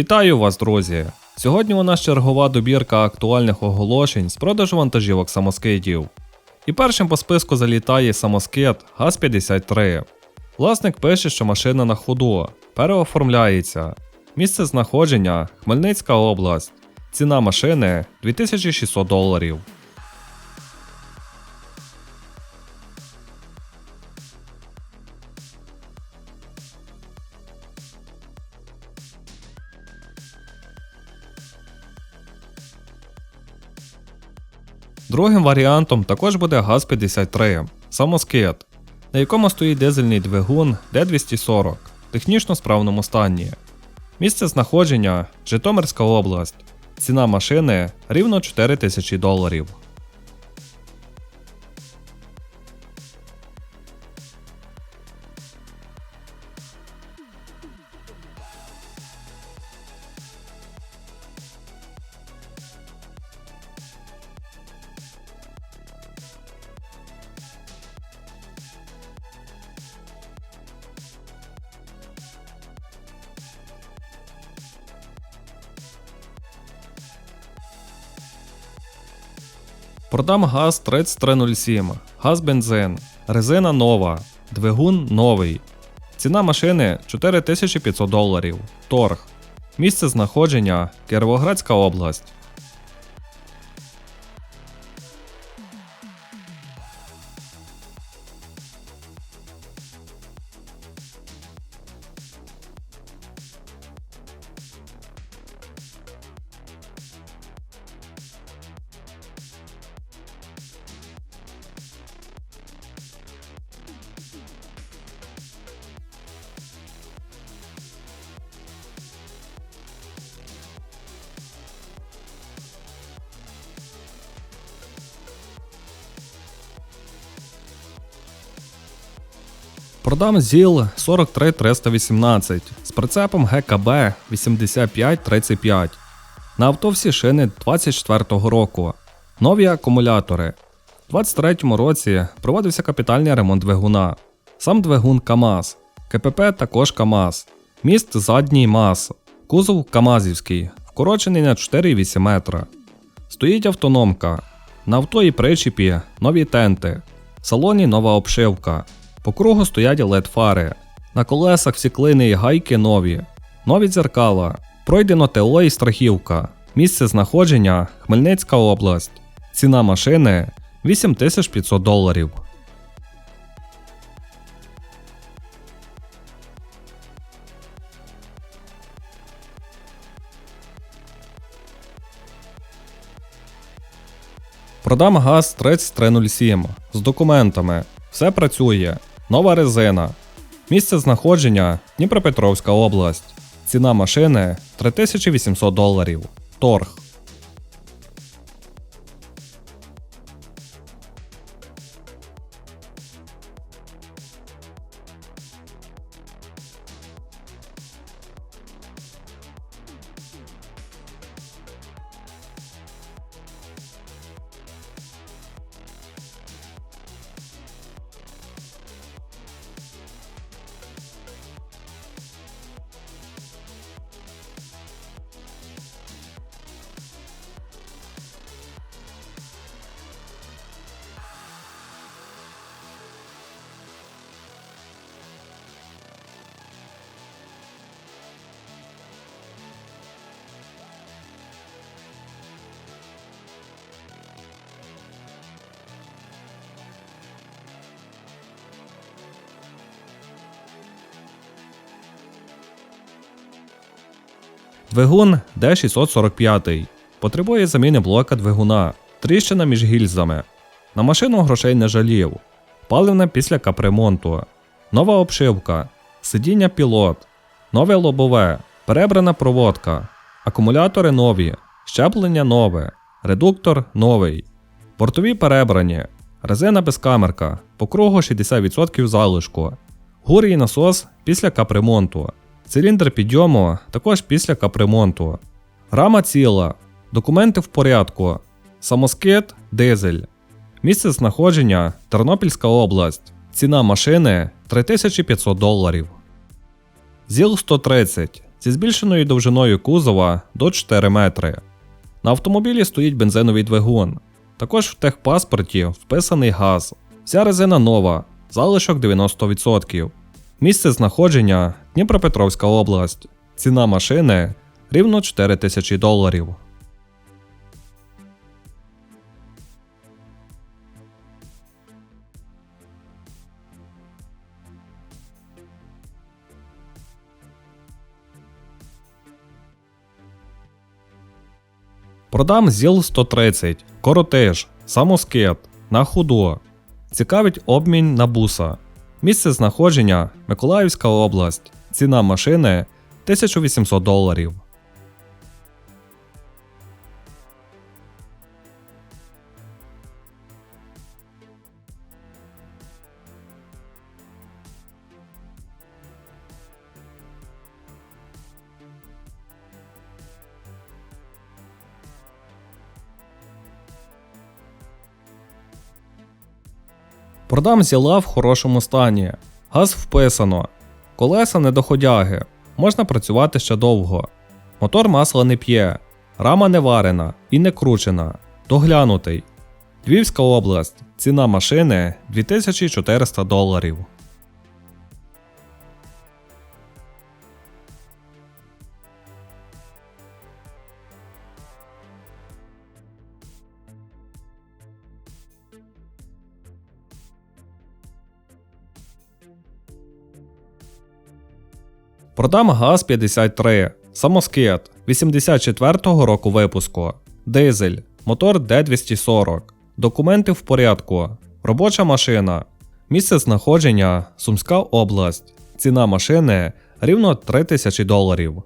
Вітаю вас, друзі! Сьогодні у нас чергова добірка актуальних оголошень з продажу вантажівок самоскидів. І першим по списку залітає самоскид ГАЗ-53. Власник пише, що машина на ходу, переоформляється. Місце знаходження Хмельницька область. Ціна машини 2600 доларів. Другим варіантом також буде ГАЗ-53 самоскид, на якому стоїть дизельний двигун D240 в технічно справному стані. Місце знаходження Житомирська область. Ціна машини рівно 4000 доларів. Продам газ 3307, газ бензин, резина нова, двигун новий. Ціна машини 4500 доларів. Торг. Місце знаходження Кіровоградська область. Продам ЗІЛ 43318 з прицепом ГКБ 8535. На авто всі шини 24-го року. Нові акумулятори. У 23-му році проводився капітальний ремонт двигуна. Сам двигун КАМАЗ. КПП також КАМАЗ. Міст задній МАЗ. Кузов КАМАЗівський, вкорочений на 4,8 метра. Стоїть автономка. На авто і причіпі нові тенти. В салоні нова обшивка. По кругу стоять led фари. На колесах всі клини і гайки нові. Нові дзеркала. Пройдено ТО і страхівка. Місце знаходження Хмельницька область. Ціна машини 8500 доларів. Продам газ 3307 з документами. Все працює. Нова резина. Місце знаходження Дніпропетровська область. Ціна машини 3800 доларів. Торг. Двигун D645. Потребує заміни блока двигуна. Тріщина між гільзами. На машину грошей не жалів. Паливне після капремонту. Нова обшивка. Сидіння пілот. Нове лобове. Перебрана проводка. Акумулятори нові. Щеплення нове. Редуктор новий. Бортові перебрані. Резина безкамерка. По кругу 60% залишку. Гурій насос після капремонту. Циліндр підйому також після капремонту. Рама ціла. Документи в порядку. Самоскид дизель. Місце знаходження Тернопільська область. Ціна машини 3500 доларів. ЗІЛ 130 зі збільшеною довжиною кузова до 4 метри. На автомобілі стоїть бензиновий двигун. Також в техпаспорті вписаний газ. Вся резина нова, залишок 90%. Місце знаходження Дніпропетровська область. Ціна машини рівно 4 тисячі доларів. Продам ЗІЛ 130, коротеж, самоскет, на худу. Цікавить обмінь на буса. Місце знаходження Миколаївська область. Ціна машини 1800 доларів. Продам зіла в хорошому стані. Газ вписано. Колеса недоходяги. Можна працювати ще довго. Мотор масла не п'є. Рама не варена і не кручена. Доглянутий. Львівська область. Ціна машини 2400 доларів. Продам ГАЗ-53, самоскет 84-го року випуску, дизель, мотор Д240, документи в порядку, робоча машина, місце знаходження Сумська область, ціна машини рівно 3000 доларів.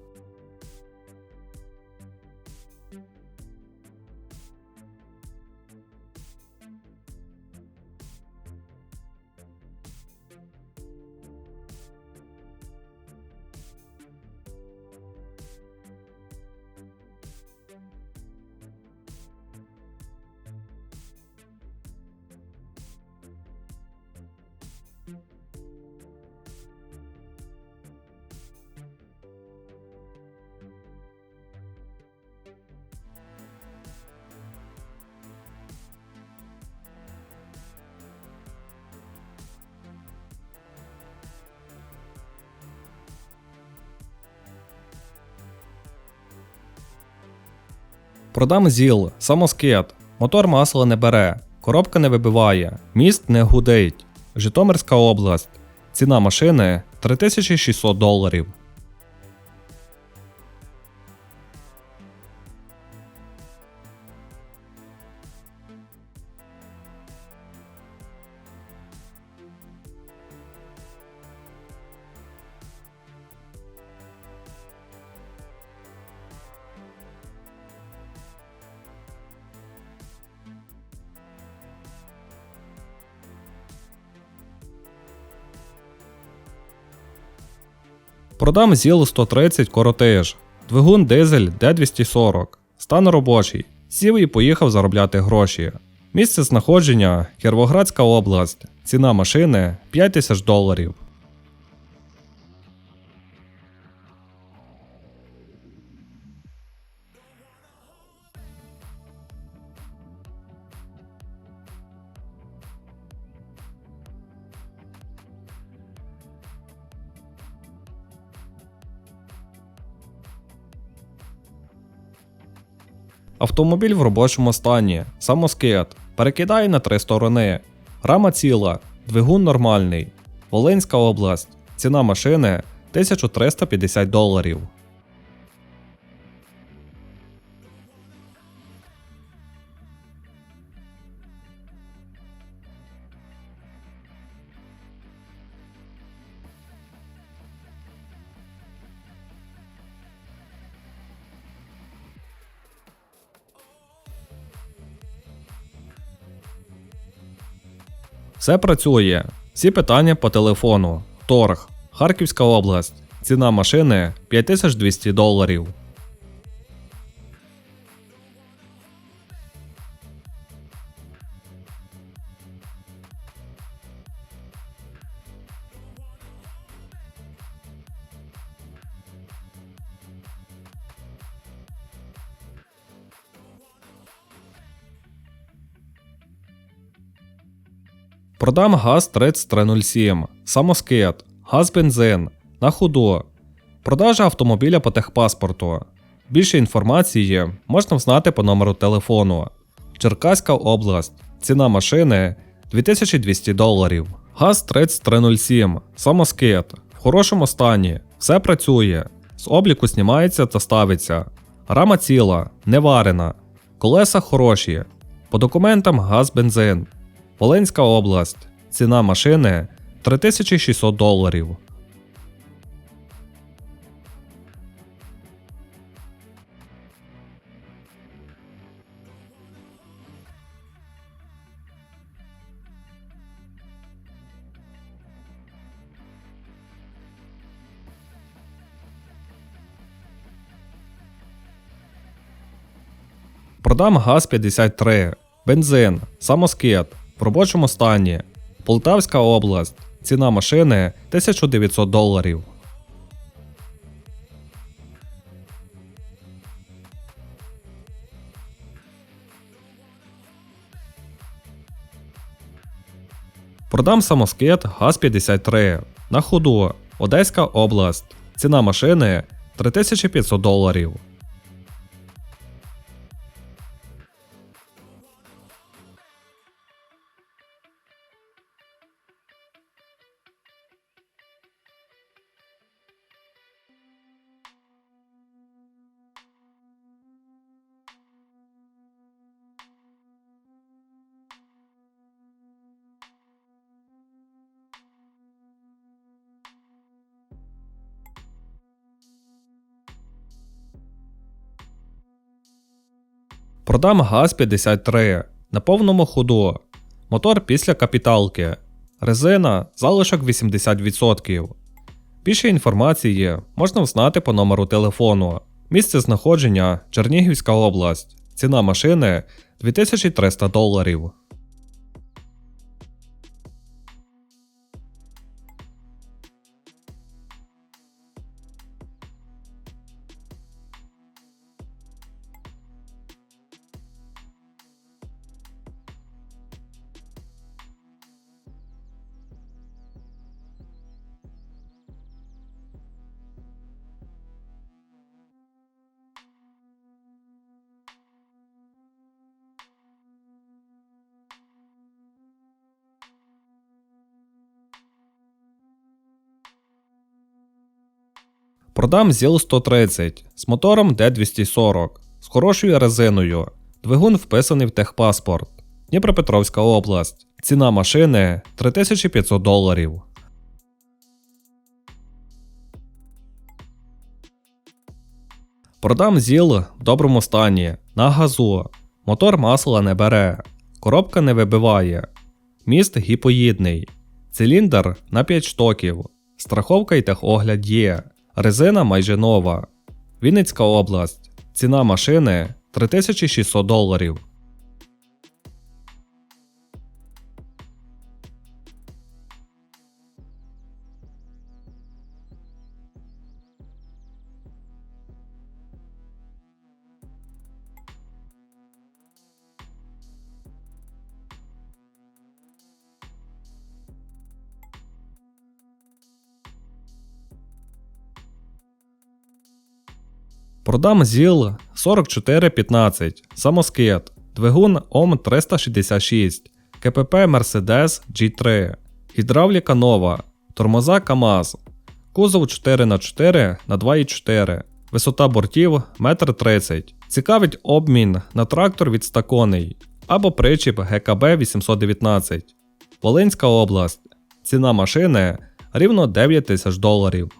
Продам ЗІЛ, самоскет, мотор масла не бере, коробка не вибиває, міст не гудить. Житомирська область. Ціна машини 3600 доларів. Продам ЗІЛ 130 коротеж, двигун дизель D240, стан робочий, сів і поїхав заробляти гроші. Місце знаходження Кіровоградська область, ціна машини 5000 доларів. Автомобіль в робочому стані, самоскет, перекидає на три сторони. Рама ціла, двигун нормальний. Волинська область. Ціна машини 1350 доларів. Все працює. Всі питання по телефону. Торг. Харківська область. Ціна машини 5200 доларів. Продам газ 3307, самоскид, газ бензин, на ходу. Продажа автомобіля по техпаспорту. Більше інформації можна взнати по номеру телефону. Черкаська область. Ціна машини 2200 доларів. ГАЗ 3307, самоскид. В хорошому стані. Все працює. З обліку знімається та ставиться. Рама ціла, не варена. Колеса хороші. По документам газ бензин. Волинська область. Ціна машини 3600 доларів. Продам ГАЗ-53, бензин, самоскид, в робочому стані. Полтавська область. Ціна машини 1900 доларів. Продам самоскид ГАЗ-53. На ходу. Одеська область. Ціна машини 3500 доларів. Продам ГАЗ-53 на повному ходу. Мотор після капіталки. Резина залишок 80%. Більше інформації можна взнати по номеру телефону. Місце знаходження Чернігівська область. Ціна машини 2300 доларів. Продам ЗІЛ 130 з мотором D240 з хорошою резиною. Двигун вписаний в техпаспорт. Дніпропетровська область. Ціна машини 3500 доларів. Продам ЗІЛ в доброму стані. На газу. Мотор масла не бере. Коробка не вибиває. Міст гіпоїдний. Циліндр на 5 штоків. Страховка і техогляд є. Резина майже нова. Вінницька область. Ціна машини 3600 доларів. Продам ЗІЛ 4415, самоскид, двигун ОМ 366, КПП Mercedes G3, гідравліка нова, тормоза КАМАЗ, кузов 4х4 на 2,4, висота бортів 1,30 м. Цікавить обмін на трактор від стаконий або причіп ГКБ 819. Волинська область. Ціна машини рівно 9 тисяч доларів.